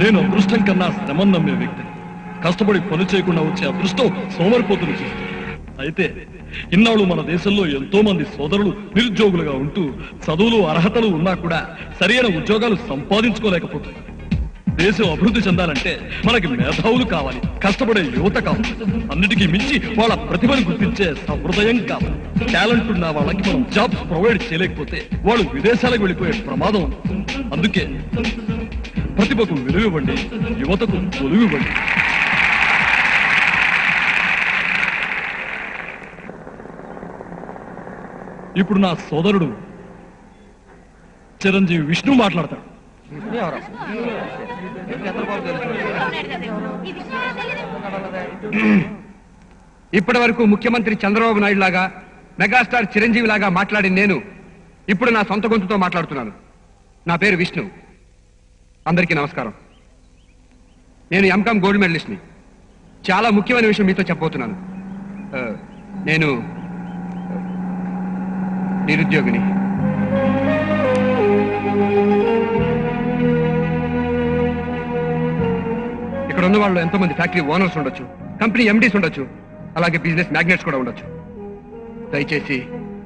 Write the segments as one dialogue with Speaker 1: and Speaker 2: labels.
Speaker 1: నేను అదృష్టం కన్నా శ్రమం నమ్మే వ్యక్తి. కష్టపడి పని చేయకుండా వచ్చే అదృష్టం సోమరిపోతులు అయితే ఇన్నాళ్ళు మన దేశంలో ఎంతో మంది సోదరులు నిరుద్యోగులుగా ఉంటూ చదువులు అర్హతలు ఉన్నా కూడా సరైన ఉద్యోగాలు సంపాదించుకోలేకపోతున్నారు దేశం అభివృద్ధి చెందాలంటే మనకి మేధావులు కావాలి కష్టపడే యువత కావాలి. అన్నిటికీ మించి వాళ్ళ ప్రతిభను గుర్తించే సహృదయం కావాలి. టాలెంట్ ఉన్న వాళ్ళకి మనం జాబ్స్ ప్రొవైడ్ చేయలేకపోతే వాళ్ళు విదేశాలకు వెళ్ళిపోయే ప్రమాదం. అందుకే ప్రతిభకు విలువివ్వండి యువతకు కొలువివ్వండి ఇప్పుడు నా సోదరుడు చిరంజీవి విష్ణు మాట్లాడతాడు.
Speaker 2: ఇప్పటి వరకు ముఖ్యమంత్రి చంద్రబాబు నాయుడు లాగా మెగాస్టార్ చిరంజీవి లాగా మాట్లాడిన నేను ఇప్పుడు నా సొంత గొంతుతో మాట్లాడుతున్నాను. నా పేరు విష్ణు. అందరికీ నమస్కారం. నేను ఎంకామ్ గోల్డ్ మెడలిస్ట్ని చాలా ముఖ్యమైన విషయం మీతో చెప్పబోతున్నాను. నేను నిరుద్యోగిని. ఇక్కడ ఉన్న వాళ్ళు ఎంతోమంది ఫ్యాక్టరీ ఓనర్స్ ఉండొచ్చు కంపెనీ ఎండీస్ ఉండొచ్చు అలాగే బిజినెస్ మ్యాగ్నెట్స్ కూడా ఉండొచ్చు. దయచేసి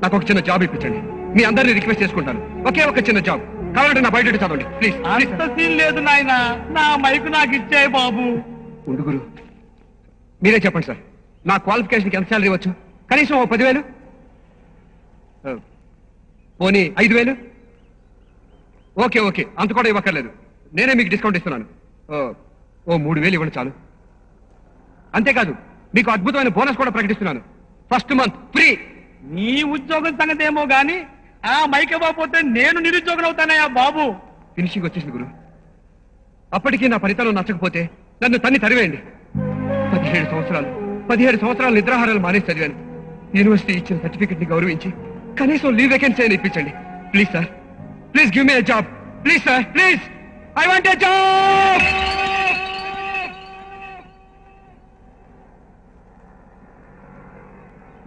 Speaker 2: నాకు ఒక చిన్న జాబ్ ఇప్పించండి. మీ అందరినీ రిక్వెస్ట్ చేసుకుంటాను. ఒకే ఒక చిన్న జాబ్. కావాలంటే నా బయట చదవండి. ప్లీజ్
Speaker 3: అంత సీన్ లేదు నాయన. నా మైకు నాకు ఇచ్చాయి బాబు.
Speaker 2: ఉండు గురు. మీరే చెప్పండి సార్. నా క్వాలిఫికేషన్కి ఎంత శాలరీ వచ్చు కనీసం ఓ పదివేలు? పోనీ ఐదు వేలు ఓకే ఓకే. అంత కూడా ఇవ్వక్కర్లేదు. నేనే మీకు డిస్కౌంట్ ఇస్తున్నాను. ఓ, ఓ మూడు వేలు ఇవ్వండి చాలు. అంతేకాదు మీకు అద్భుతమైన బోనస్ కూడా ప్రకటిస్తున్నాను. ఫస్ట్ మంత్ ఫ్రీ
Speaker 3: నీ ఉద్యోగం సంగతి ఏమో గాని ఆ మైక్ ఇవ్వకపోతే నేను నిరుద్యోగం అవుతానయ్యా బాబు.
Speaker 2: ఫినిషింగ్ వచ్చేసింది గురు. అప్పటికీ నా ఫలితాలు నచ్చకపోతే నన్ను తన్ని తరివేయండి. పదిహేడు సంవత్సరాలు పదిహేడు సంవత్సరాలు నిద్రాహారాలు మానేసి చదివాను. యూనివర్సిటీ ఇచ్చిన సర్టిఫికెట్ని గౌరవించి కనీసం లీవ్ వేకెన్సీ అయినా ఇప్పించండి. Please sir please give me job. Please sir please. I want a job.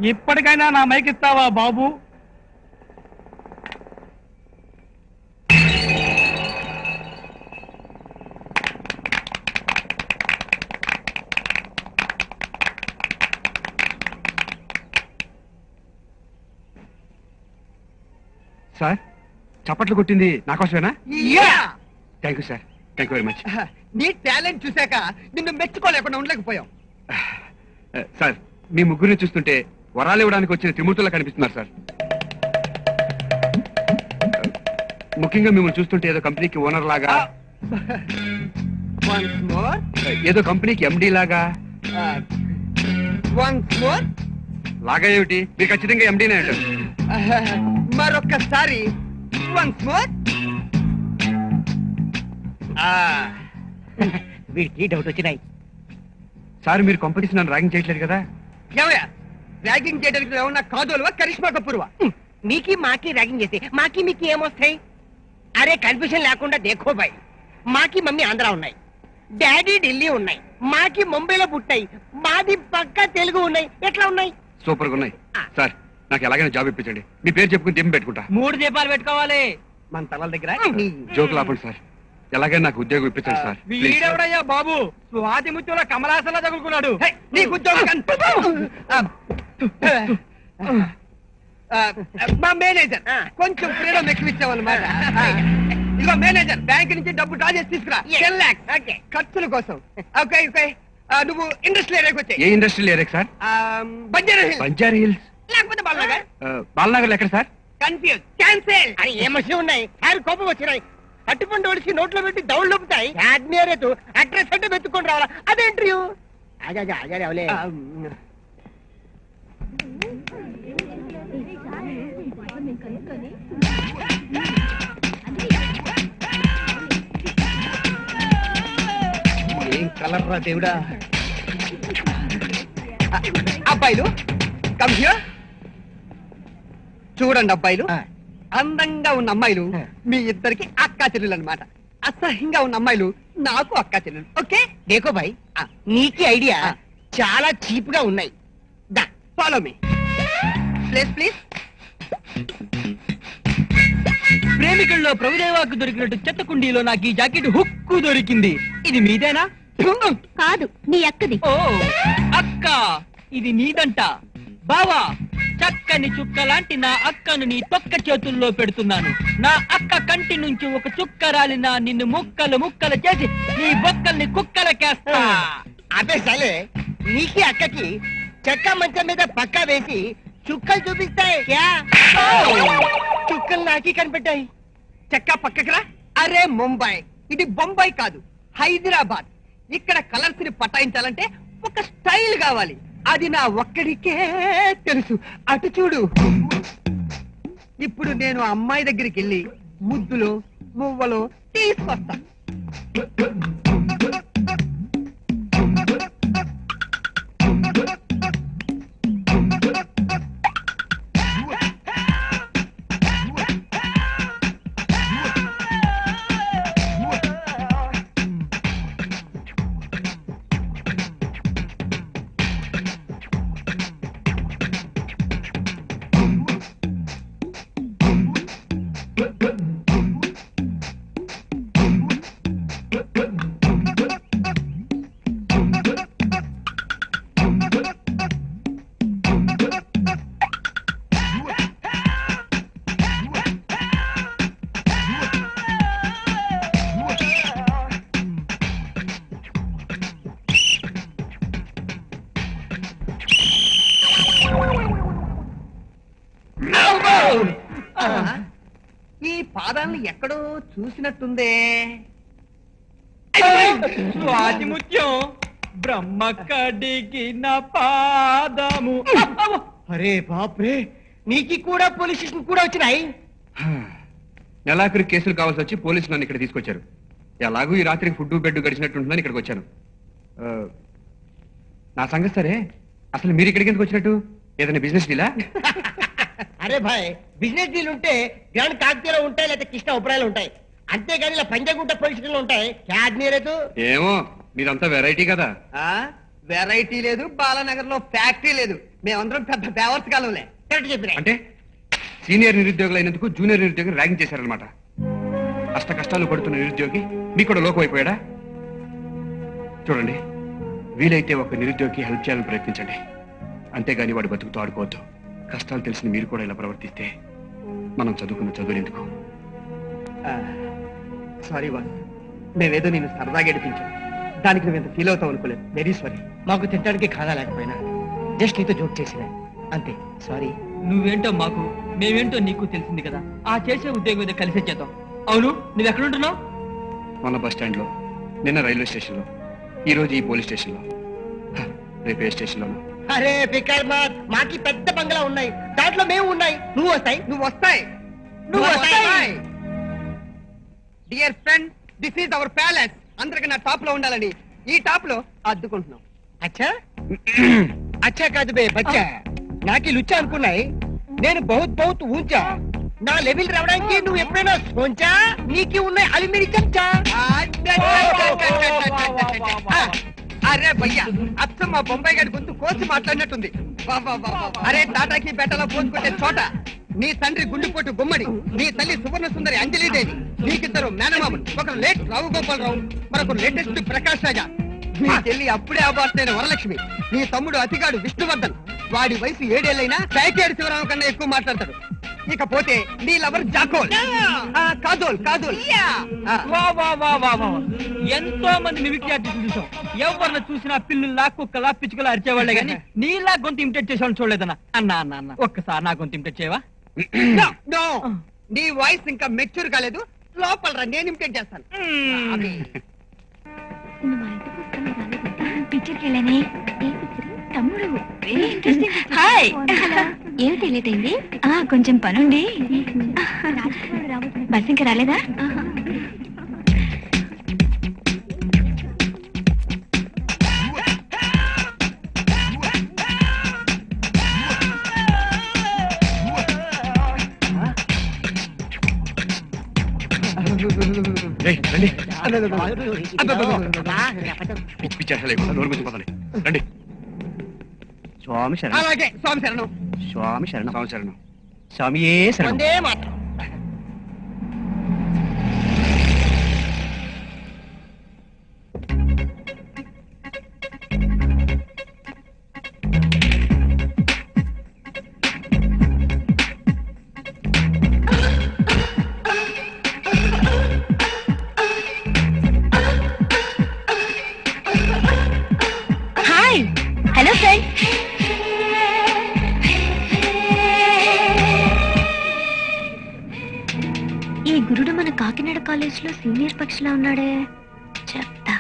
Speaker 3: ఇప్పటికైనా నా మైక్ ఇస్తావా బాబు?
Speaker 2: సార్? చప్పట్లు కొట్టింది నా కోసమేనా? Thank you sir thank you very much
Speaker 4: నీ టాలెంట్ చూశాక నిన్ను మెచ్చుకోలేకుండా ఉండలేకపోయాం.
Speaker 2: సార్ మీ ముగ్గురిని చూస్తుంటే వరాలు ఇవ్వడానికి వచ్చిన త్రిమూర్తులా కనిపిస్తున్నారు సార్. ముఖ్యంగా మిమ్మల్ని చూస్తుంటే ఏదో కంపెనీకి ఓనర్ లాగా ఏదో కంపెనీకి ఎండి లాగా లాగా ఏమిటి? మీరు ఖచ్చితంగా ఎండీనే అంటారు.
Speaker 4: మరొక్కసారి వన్స్ మోర్
Speaker 5: వీడికి డౌట్ వచ్చినాయి.
Speaker 2: సార్ మీరు కాంపిటీషన్ నన్ను ర్యాగింగ్ చేయట్లేదు కదా?
Speaker 4: ఏమయ్యా? ర్యాగింగ్ చేయడానికి ఏమన్నా కాదోలువా? కరిష్మా కపూర్వా?
Speaker 5: మీకి మాకి ర్యాగింగ్ చేస్తే మాకి మీకు ఏమొస్తాయి అరే కన్ఫ్యూజన్ లేకుండా దేఖో బాయ్. మాకి మమ్మీ ఆంధ్ర ఉన్నాయి. డాడీ ఢిల్లీ ఉన్నాయి. మాకి ముంబైలో పుట్టాయి. మాది పక్క తెలుగు ఉన్నాయి. ఎట్లా ఉన్నాయి?
Speaker 2: సూపర్గా ఉన్నాయి సార్ నాకు ఎలాగైనా జాబ్ ఇప్పించండి. మీ పేరు చెప్పుకుని దింపి పెట్టుకుంటా.
Speaker 3: మూడు దీపాలు పెట్టుకోవాలి.
Speaker 4: మన తలల దగ్గర?
Speaker 2: జోకులు ఆపండి సార్. ఎలాగైనా నాకు ఉద్యోగం ఇప్పించండి సార్. ప్లీజ్.
Speaker 3: వీడెవడయ్యా బాబు? స్వాతి ముత్యంలో కమలాసంలో తగులుకున్నాడు
Speaker 4: హే, నీకు ఉద్యోగం కన్- ఆ, ఆ, మా మేనేజర్. కొంచెం ఫ్రీడమ్ ఎక్కువ ఇచ్చామన్నమాట ఆ, ఇదిగో మేనేజర్ బ్యాంక్ నుంచి డబ్బు డ్రా చేసి తీసుకురా. టెన్ లాక్స్. ఖర్చుల కోసం. ఓకే ఓకే ఆ, నువ్వు ఇండస్ట్రీ ఏరియాకి వచ్చాయి.
Speaker 2: ఏ industrial area sir?
Speaker 4: Banjara Hills.
Speaker 2: Banjara Hills.
Speaker 4: లేకపోతే బాలనగర్?
Speaker 2: బాలనగర్ ఎక్కడ సార్?
Speaker 4: కన్ఫ్యూజ్. క్యాన్సిల్.
Speaker 5: అరే ఏ మనిషి ఉన్నాయి? సార్ కోపం వచ్చినాయి. అట్టుపండు ఒడిచి నోట్లో పెట్టి దౌళ్ళు లోపుతాయి. యాడ్మియరేతు అడ్రస్ అంటే వెతుక్కొని రావాలా? అదే ఇంటర్వ్యూ ఆజా ఆజా అవలే.
Speaker 4: ఏం కలర్ రా దేవుడా? అబ్బాయిలు కమ్ హియర్ చూడండి అబ్బాయిలు. అందంగా ఉన్న అమ్మాయిలు మీ ఇద్దరికి అక్కా చెల్లెలు అనమాట అసహ్యంగా ఉన్న అమ్మాయిలు నాకు అక్కా చెల్లెలు. ఓకే?
Speaker 5: దేకో భాయ్ నీకి ఐడియా చాలా చీప్గా ఉన్నాయి. దా
Speaker 4: ఫాలో మీ ప్లీజ్ ప్లీజ్
Speaker 3: ప్రేమికుల్లో ప్రభుదేవాకు దొరికినట్టు చెత్త కుండీలో నాకు ఈ జాకెట్ హుక్కు దొరికింది.
Speaker 6: ఇది మీదేనా?
Speaker 7: కాదు నీ అక్కది.
Speaker 6: ఓ అక్క ఇది నీదంట. బావా చక్కని చుక్క లాంటి నా అక్కను నీ తొక్క చేతుల్లో పెడుతున్నాను. నా అక్క కంటి నుంచి ఒక చుక్క రాలిన నిన్ను ముక్కలు ముక్కలు చేసి నీ బొక్కల్ని కుక్కలకేస్తా.
Speaker 5: అదే సలే. నీకి అక్కకి చెక్క మంచం మీద పక్క వేసి చుక్కలు చూపిస్తాయి. క్యా? చుక్కలు నాకి కనిపెట్టాయి.
Speaker 4: చెక్క పక్కకి రా అరే ముంబై. ఇది బొంబాయి కాదు హైదరాబాద్. ఇక్కడ కలర్స్ని పటాయించాలంటే ఒక స్టైల్ కావాలి. అది నా ఒక్కడికే తెలుసు. అటు చూడు. ఇప్పుడు నేను అమ్మాయి దగ్గరికి వెళ్ళి ముద్దులో మువ్వలో తీసుకొస్తా. చూసినట్టుందే.
Speaker 6: స్వాతి ముత్యం బ్రహ్మ కడిగిన పాదము
Speaker 5: అరే బాప్రే నీకి కూడా పోలీస్ స్టేషన్ కూడా వచ్చినాయి?
Speaker 2: నెలాఖరు కేసులు కావాల్సి వచ్చి పోలీసులు నన్ను ఇక్కడ తీసుకొచ్చారు. ఎలాగూ ఈ రాత్రికి ఫుడ్ బెడ్ గడిచినట్టుంటుందని ఇక్కడికి వచ్చాను. ఆ, నా సంగతి సరే? అసలు మీరు ఇక్కడికి ఎందుకు వచ్చినట్టు? ఏదైనా బిజినెస్ డీలా
Speaker 5: అరే భాయ్ బిజినెస్ డీల్ ఉంటే గ్రాండ్ కాకతీయలో ఉంటాయి లేదా కృష్ణ ఉప్రాయలు ఉంటాయి. అంతేగాని ఇలా పంజాగుట్ట పోలీస్ స్టేషన్లో ఉంటాయి. క్యాడ్నీరేదు
Speaker 2: ఏమో మీరంతా వెరైటీ కదా.
Speaker 4: ఆ వెరైటీ లేదు బాలానగర్లో ఫ్యాక్టరీ లేదు. మేమందరం పెద్ద బేవర్స్ కాలంలే.
Speaker 5: కరెక్ట్ చెప్పినా
Speaker 2: అంటే సీనియర్ నిరుద్యోగులు అయినందుకు జూనియర్ నిరుద్యోగిని ర్యాగింగ్ చేశారనమాట అష్ట కష్టాలు పడుతున్న నిరుద్యోగి మీకు కూడా లోకం అయిపోయాడా? చూడండి వీలైతే ఒక నిరుద్యోగికి హెల్ప్ చేయాలని ప్రయత్నించండి. అంతేగాని వాడి బతుకుతో ఆడుకోవద్దు. కష్టాలు తెలిసిన మీరు కూడా ఇలా ప్రవర్తిస్తే మనం చదువుకున్న చదువులు ఎందుకు?
Speaker 4: సారీ బాస్ మేమేదో నేను సరదాగా ఏడిపించాం. దానికి నువ్వు ఎంత ఫీల్ అవుతావు అనుకోలేదు. వెరీ సారీ
Speaker 5: మాకు తినడానికి ఖాదా లేకపోయినా జస్ట్ నీతో జోక్ చేసిన. అంతే. సారీ
Speaker 6: నువ్వేంటో మాకు మేమేంటో నీకు తెలిసింది కదా. ఆ చేసే ఉద్యోగం ఏదో కలిసే చేద్దాం. అవును నువ్వు ఎక్కడుంటున్నావు
Speaker 2: మన బస్ స్టాండ్లో నిన్న రైల్వే స్టేషన్లో ఈ రోజు ఈ పోలీస్ స్టేషన్లో రేపు ఏ స్టేషన్ లోను
Speaker 5: అరే ఫికర్ మాత్ మాకి పెద్ద బంగ్లా ఉన్నాయి. దాంట్లో మేము ఉన్నాయి. నువ్వు వస్తాయి.
Speaker 4: నువ్వు వస్తాయి.
Speaker 5: నువ్వు వస్తాయి.
Speaker 4: Dear friend this is our palace అందరికి నా టాప్లో ఉండాలని ఈ టాప్లో అద్దుకుంటున్నాం.
Speaker 5: అచ్చా? అచ్చా కాదు బే బచ్చా. నాకి లుచ్చా అనుకున్నాయి. నేను బహుత్ బహుత్ ఊంచా. నా లెవెల్ రావడానికి నువ్వు ఎప్పుడైనా సోంచా నీకి ఉన్నాయి చెంచా
Speaker 4: ఆ, అరే భయ్యా అచ్చం మా బొంబాయి గారి గొంతు కోసి మాట్లాడినట్టుంది. అరే టాటాకి బెట్టలో పోసుకుంటే చోట. నీ తండ్రి గుండుపోటు గుమ్మడి నీ తల్లి సువర్ణ సుందరి అంజలిదేవి. నీకిద్దరు మేనమామలు. ఒకరు లేట్ రావు గోపాలరావు మరొకరు లేటెస్ట్ ప్రకాష్ రాజా. నీ చెల్లి అప్పుడే అబార్ట్ అయిన వరలక్ష్మి. నీ తమ్ముడు అతిగాడు విష్ణువర్ధన్. వాడి వయసు ఏడేళ్ళైనా సైకేడు శివరామ కన్నా ఎక్కువ మాట్లాడతాడు. ఇకపోతే నీ లవర్ జాకోల్. ఆ, కాజోల్ కాజోల్ ఆ,
Speaker 6: వా వా వా వా వా ఎంతో మంది మిమిక్రీ ఆర్టిస్టులు చూసాం. ఎవరిని చూసినా పిల్లులా కుక్కలా పిచ్చుకలా అరిచేవాళ్ళే గాని నీలా గొంతు ఇమిటేట్ చేసేవాళ్ళని చూడలేదన్నా. అన్నా అన్న అన్న. ఒక్కసారి నా గొంతు ఇమిటేట్ చేయవా.
Speaker 4: నీ వాయిస్ ఇంకా మెచ్యూర్ కాలేదు. లోపల రా నేను ఇమిటేట్ చేస్తాను.
Speaker 7: పిక్చర్కి వెళ్ళానే. తమ్ముడు. వెరీ ఇంట్రెస్టింగ్ హాయ్ ఏమిటి లేట్ అయింది? ఆ కొంచెం పనుండి బస్ ఇంకా రాలేదా?
Speaker 2: రండి.
Speaker 8: స్వామి శరణం.
Speaker 4: అలాగే. స్వామి శరణం.
Speaker 8: స్వామి శరణం.
Speaker 2: స్వామి శరణం.
Speaker 8: స్వామియే శరణం
Speaker 5: వందే మాత్రం
Speaker 7: కాలేజ్లో సీనియర్ పక్షిలా ఉన్నాడే. చెప్తా.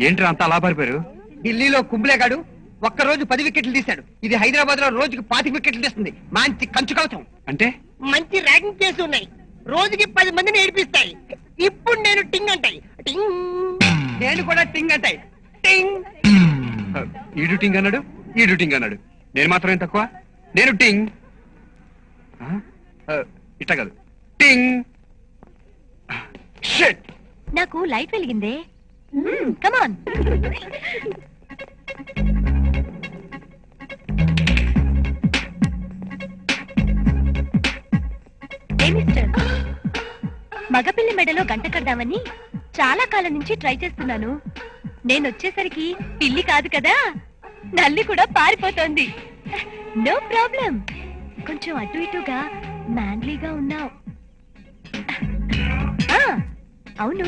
Speaker 2: ఏంట్రా అంత అలా పారిపోయారు?
Speaker 4: ఢిల్లీలో కుంబ్లేగాడు ఒక్క రోజు పది వికెట్లు తీశాడు. ఇది హైదరాబాద్లో రోజుకి పాతిక వికెట్లు తీస్తుంది. మంచి కంచు కవచం.
Speaker 2: అంటే?
Speaker 5: మంచి ర్యాగింగ్ కేసు ఉన్నాయి. రోజుకి పది మందిని ఏడిపిస్తాయి. ఇప్పుడు నేను టింగ్ అంటాయి. టింగ్.
Speaker 4: నేను కూడా టింగ్ అంటాయి. టింగ్.
Speaker 2: ఈడు టింగ్ అన్నాడు ఈడు టింగ్ అన్నాడు. నేను మాత్రం తక్కువ? నేను టింగ్. ఇట్ట కాదు. టింగ్. షిట్.
Speaker 7: నాకు లైట్ వెలిగిందే. Come on mister? మగపిల్లి మెడలో గంట కడదామని చాలా కాలం నుంచి ట్రై చేస్తున్నాను. నేను వచ్చేసరికి పిల్లి కాదు కదా? నల్లి కూడా పారిపోతోంది. నో ప్రాబ్లం కొంచెం అటు ఇటుగా మ్యాన్లీగా ఉన్నావు. అవును.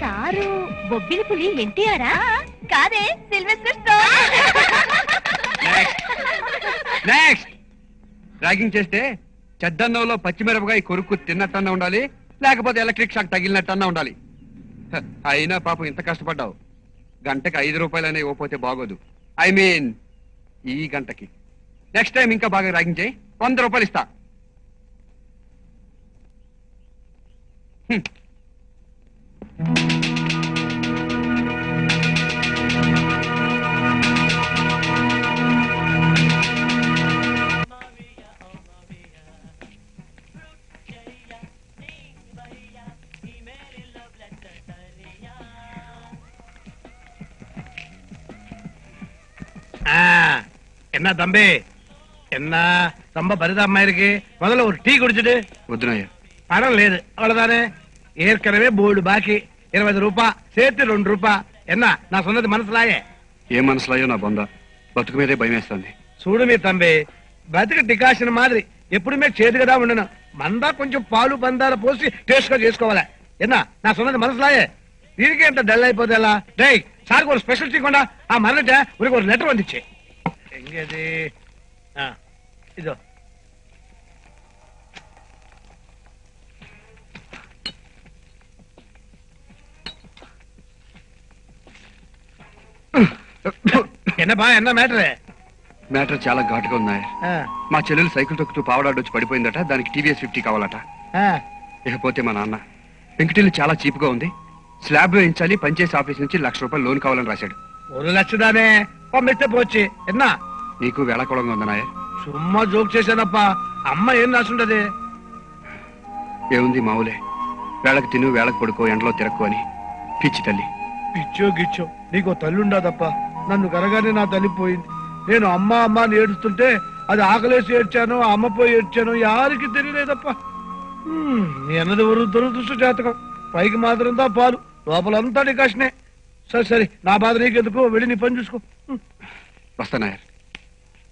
Speaker 7: సారు బొబ్బిలి పులి ఎన్టీఆరా? కాదే సిల్వెస్టర్
Speaker 2: నెక్స్ట్ ర్యాగింగ్ చేస్తే చెద్దన్నంలో పచ్చిమిరపకాయ కొరుకు తిన్నట్టన్నా ఉండాలి లేకపోతే ఎలక్ట్రిక్ షాక్ తగిలినట్టన్నా ఉండాలి. అయినా పాపం ఇంత కష్టపడ్డావు. గంటకి ఐదు రూపాయలనే ఇవ్వకపోతే బాగోదు. ఐ మీన్ ఈ గంటకి. నెక్స్ట్ టైం ఇంకా బాగా ర్యాగింగ్ చేయి. వంద రూపాయలు ఇస్తా.
Speaker 3: என்ன தம்பி? என்ன? ரொம்ப பரிதாபமா இருக்கு. முதல்ல ஒரு டீ குடிச்சிட்டு பணம் லேது. அவ்வளவுதானே? ஏற்கனவே போர்டு பாக்கி இருபது ரூபாய் சேர்த்து ரெண்டு ரூபாய் என்ன நான் சொன்னது மனசுலாயே
Speaker 2: ఏ మనసులాయో నా బొంద బతుకు మీదే భయం వేస్తుంది
Speaker 3: చూడు తమ్మి బతిక డికాషన్ మాదిరి ఎప్పుడుమే చేదుగా ఉండను మందా కొంచెం పాలు బందాలు పోసి టేస్ట్ గా చేసుకోవాలి ఎన్నా నా సొన్నది మనసులాయే దీనికి ఎంత డల్ అయిపోతే ఎలా డై సార్ ఒక స్పెషల్ చేయకుండా ఆ మన్నట ఉనికి ఒక లెటర్ వందిచ్చే ఎంగేది ఆ, ఇదో என்னப்பா ఎన్న மேட்ரு
Speaker 2: మ్యాటర్ చాలా ఘాటుగా ఉన్నాయి. మా చెల్లెలు సైకిల్ తొక్కుతూ పావడాడొచ్చి పడిపోయిందట దానికి టీవీఎస్ ఫిఫ్టీ కావాలట. ఇకపోతే మా నాన్న వెంకటిల్లు చాలా చీప్గా ఉంది. స్లాబ్ వేయించాలి పంచాయతీ ఆఫీస్ నుంచి లక్ష రూపాయలు లోన్ కావాలని రాశాడు.
Speaker 3: ஒரு லட்சம் தானே ఎన్నా?
Speaker 2: నీకు వేళాకుళంగా ఉంది నాయ
Speaker 3: సుమ్మా జోక్ చేశానప్పా అమ్మ ఏం రాసుండదు?
Speaker 2: ఏముంది మావులే వేళకు తిను వేళకు పడుకో ఎండలో తిరక్కు అని. పిచ్చి తల్లి.
Speaker 3: పిచ్చో గిచ్చో నీకు తల్లుండదప్పా నన్ను కరగానే నా తల్లిపోయింది నేను అమ్మ అమ్మ అని ఏడుస్తుంటే అది ఆకలేసి ఏడ్చాను అమ్మ పోయి ఏడ్చాను యారికి తెలియలేదప్ప. హ్మ్, నీ దురదృష్ట జాతకం. పైకి మాత్రం దా పాలు. లోపలంతా డికాషనే సరే సరే నా బాధ నీకెందుకు? వెళ్ళి నీ పని చూసుకో. హ్మ్.